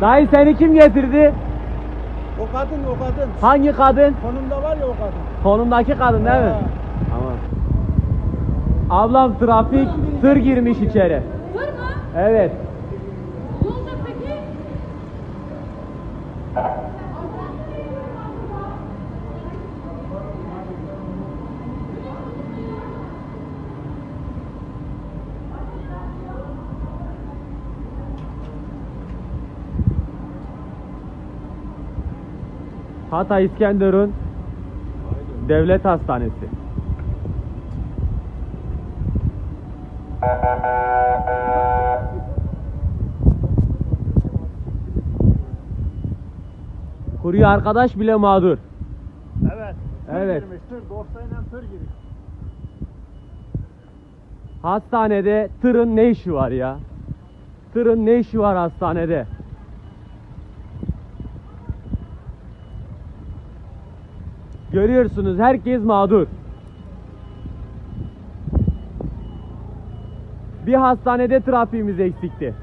Dayı seni kim getirdi? O kadın o kadın. Hangi kadın? Konumda var ya o kadın. Konumdaki kadın değil mi? Ha. Tamam. Ablam trafik tır girmiş içeri. Tır mı? Evet. Ne olacak peki? Hatay İskenderun Devlet Hastanesi. Kurye arkadaş bile mağdur. Evet. Evet. Girmiş, tır tır girmiş. Hastanede tırın ne işi var ya? Tırın ne işi var hastanede? Görüyorsunuz herkes mağdur. Bir hastanede trafiğimiz eksikti.